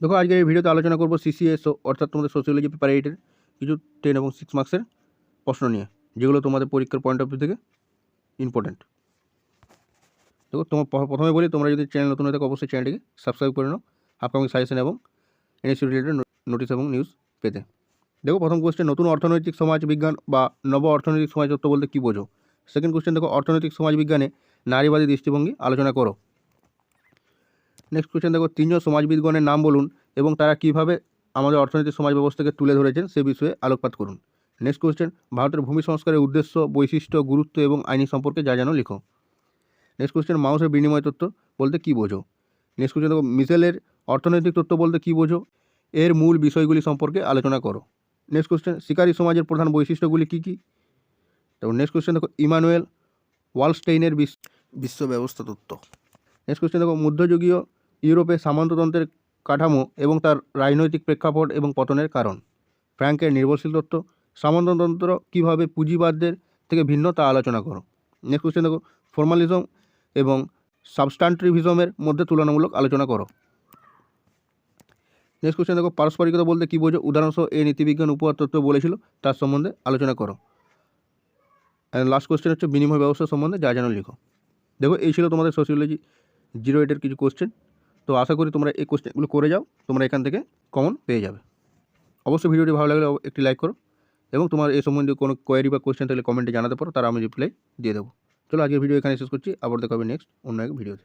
দেখো, আজকে এই ভিডিওতে আলোচনা করব সিসিএস অর্থাৎ তোমাদের সোশিওলজি পেপার এইটের কিছু টেন এবং সিক্স মার্কসের প্রশ্ন নিয়ে, যেগুলো তোমাদের পরীক্ষার পয়েন্ট অফ ভিউ থেকে ইম্পর্ট্যান্ট দেখো, তোমার প্রথমে বলি, তোমরা যদি চ্যানেল নতুন হয়ে থাকো, অবশ্যই চ্যানেলটিকে সাবস্ক্রাইব করে নাও আপকামিং সাজেশন এবং এনএসসি রিলেটেড নোটিশ এবং নিউজ পেতে। দেখো, প্রথম কোশ্চেন নতুন অর্থনৈতিক সমাজ বিজ্ঞান বা নব অর্থনৈতিক সমাজ তত্ত্ব বলতে কী বোঝো? সেকেন্ড কোশ্চেন দেখো, অর্থনৈতিক সমাজ বিজ্ঞানে নারীবাদী দৃষ্টিভঙ্গি আলোচনা করো। নেক্সট কোশ্চেন দেখো তিনজন সমাজবিদগণের নাম বলুন এবং তারা কীভাবে আমাদের অর্থনৈতিক সমাজ ব্যবস্থাকে তুলে ধরেছেন সে বিষয়ে আলোকপাত করুন। নেক্সট কোশ্চেন ভারতের ভূমি সংস্কারের উদ্দেশ্য বৈশিষ্ট্য গুরুত্ব এবং আইনি সম্পর্কে যা যেন লিখো। নেক্সট কোয়েশ্চেন মানুষের বিনিময় তত্ত্ব বলতে কী বোঝো? নেক্সট কোশ্চেন দেখো মিসেলের অর্থনৈতিক তত্ত্ব বলতে কী বোঝো? এর মূল বিষয়গুলি সম্পর্কে আলোচনা করো। নেক্সট কোশ্চেন শিকারী সমাজের প্রধান বৈশিষ্ট্যগুলি কী কী? তারপর নেক্সট কোশ্চেন দেখো ইমানুয়েল ওয়ালস্টেইনের বিশ্ব বিশ্ব ব্যবস্থা তত্ত্ব। নেক্সট কোশ্চেন দেখো মধ্যযুগীয় ইউরোপে সামন্ততন্ত্রের কাঠামো এবং তার রাজনৈতিক প্রেক্ষাপট এবং পতনের কারণ। ফ্র্যাঙ্কের নির্ভরশীল তত্ত্ব, সামন্ততন্ত্র কীভাবে পুঁজিবাদদের থেকে ভিন্ন তা আলোচনা করো। নেক্সট কোশ্চেন দেখো ফর্মালিজম এবং সাবস্টান্ট্রিভিজমের মধ্যে তুলনামূলক আলোচনা করো। নেক্সট কোশ্চেন দেখো, পারস্পরিকতা বলতে কী বোঝো? উদাহরণসহ এই নীতিবিজ্ঞান, উপহার, তত্ত্ব বলেছিল, তার সম্বন্ধে আলোচনা করো। অ্যান্ড লাস্ট কোশ্চেন হচ্ছে, বিনিময় ব্যবস্থা সম্বন্ধে যা যেন লিখো। দেখো, এই ছিল তোমাদের সোশিওলজি জিরো এইটের কিছু কোশ্চেন তো আশা করি তোমরা এই কোশ্চেনগুলো করে যাও, তোমরা এখান থেকে কমন পেয়ে যাবে। অবশ্যই ভিডিওটি ভালো লাগলে একটি লাইক করো এবং তোমার এই সম্বন্ধে কোনো কোয়ারি বা কোশ্চেন থাকলে কমেন্টে জানাতে পারো, তারা আমি রিপ্লাই দিয়ে দেবো। চলো আজকের ভিডিও এখানে শেষ করছি, আবার দেখাবে নেক্সট অন্য এক ভিডিওতে